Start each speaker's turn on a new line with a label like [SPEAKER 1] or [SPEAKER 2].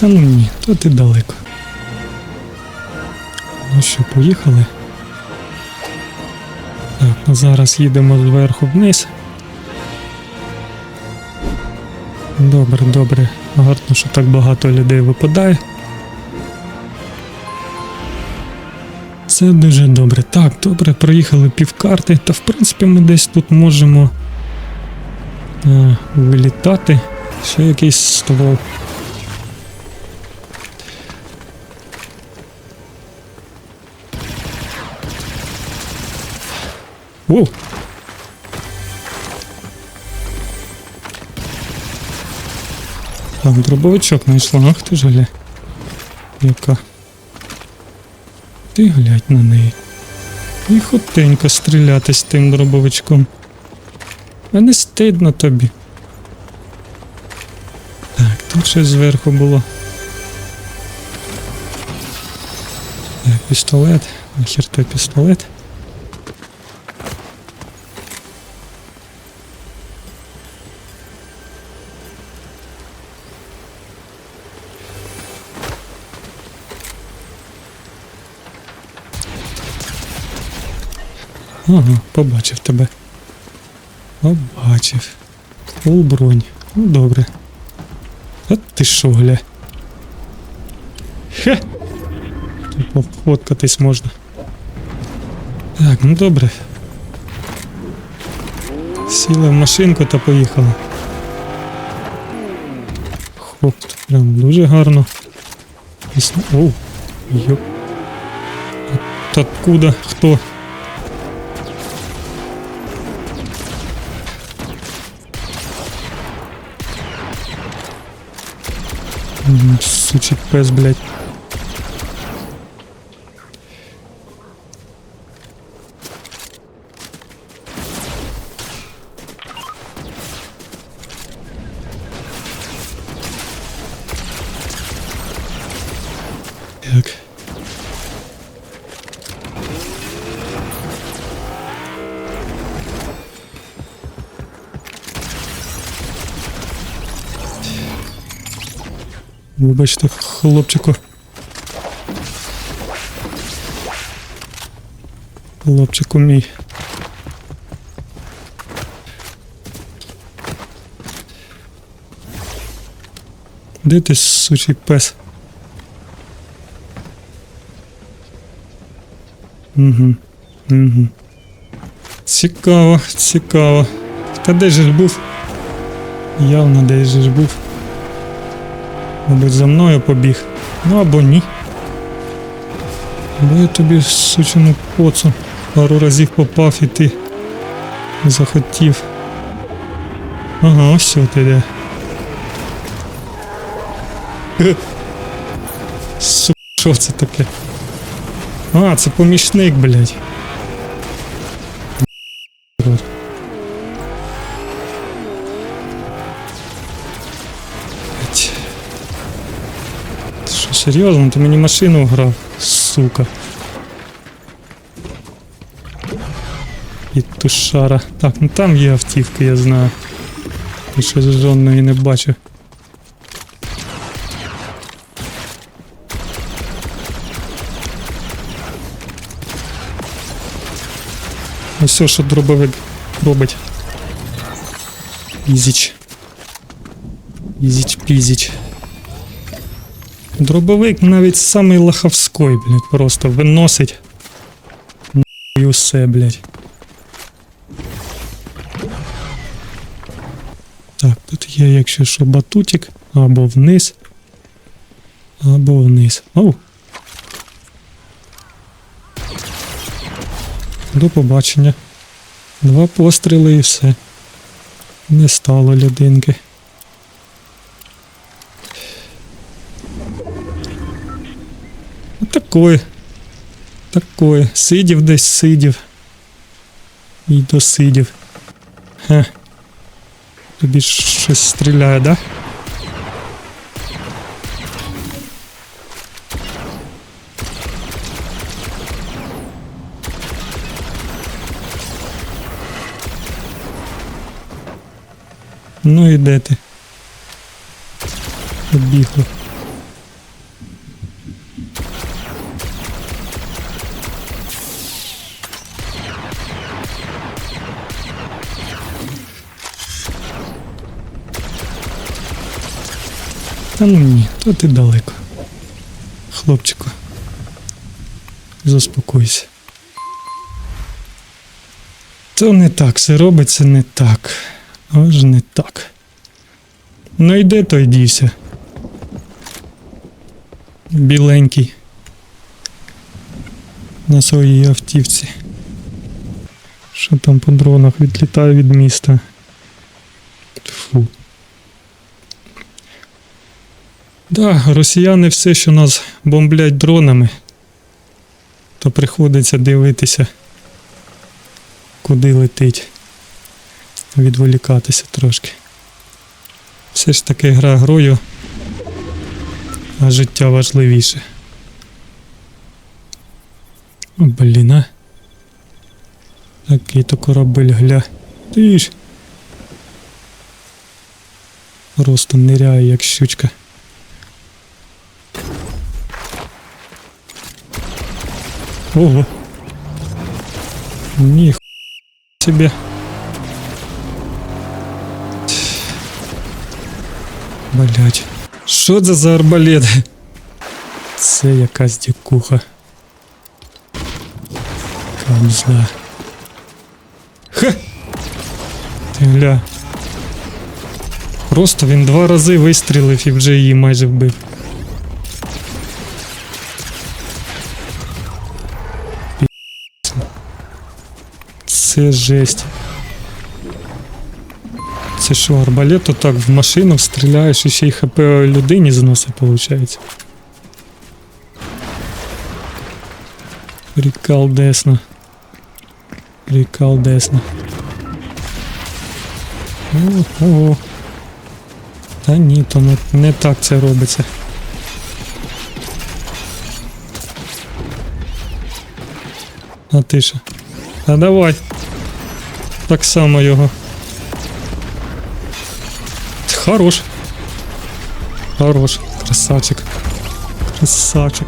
[SPEAKER 1] Та ну ні, то ти далеко. Ну що, поїхали? Так, ну зараз їдемо зверху вниз. Добре, добре. Гарно, що так багато людей випадає. Це дуже добре. Так, добре, проїхали півкарти, та в принципі ми десь тут можемо е, вилітати. Ще якийсь ствол. О! Так, дробовичок знайшла, ах ти ж гля. Яка. Ти глядь на неї. І хотенько стріляти з тим дробовичком. А не стидно тобі. Так, тут щось зверху було. Так, пістолет. Нахер той пістолет. Ага, побачив тебе. Побачив. Фул. Ну добре. А ти що, гля? Хе! Тут пофоткатись можна. Так, ну добре. Сіли в машинку та поїхали. Хоп, тут прям дуже гарно. Оу, йоп. От откуда? Хто? Сучий пес, блядь. Вибачте, хлопчику. Хлопчику мій. Де ти, сучий пес? Угу. Угу. Цікаво, цікаво. Та де ж був? Явно де же ж був. Мабуть, за мною побіг. Ну або ні. Бо я тобі сучину поцу пару разів попав і ти захотів. Ага, ось що ти де. Су, що це таке? А, це помічник. Блядь. Серйозно? Ти мені машину грав, сука. І тушара. Так, ну там є автівки, я знаю. Я ще жодної не бачу. Ось все, що дробовик робить. Ізіч. Ізіч пізіч. Дробовик навіть самий лахавський, блядь, просто виносить. І усе, блядь. Так, тут є, якщо що, батутик, або вниз, або вниз. Оу. До побачення. Два постріли і все. Не стало людинки. Ну, Такое. Такое. Сидів десь сидів. І досидів. Хе. Тобі щось стріляє, да? Ну і де ти? Побігли. Та ну ні, то ти далеко. Хлопчику. Заспокойся. То не так, все робиться не так. Аж не так. Ну йде той дівся. Біленький. На своїй автівці. Що там по дронах відлітає від міста? Фу. Да, росіяни все, що нас бомблять дронами, то приходиться дивитися, куди летить. Відволікатися трошки. Все ж таки гра грою, а життя важливіше. О, блін, а. Такий то корабель гля. Ти ж. Просто ниряє, як щучка. Ого. Ні себе. Блять. Що це за арбалет? Це якась дікуха. Камзла. Ха! Ти гля. Просто він два рази вистрілив і вже її майже вбив. Це жесть. Це що, арбалет так в машину стріляєш і ще й хп людині зносить, виходить. Прикал десно. Прикал десно. Ого. Та ні, то не, не так це робиться. А ти? А давай. Так само його. Хорош. Хорош. Красавчик. Красавчик.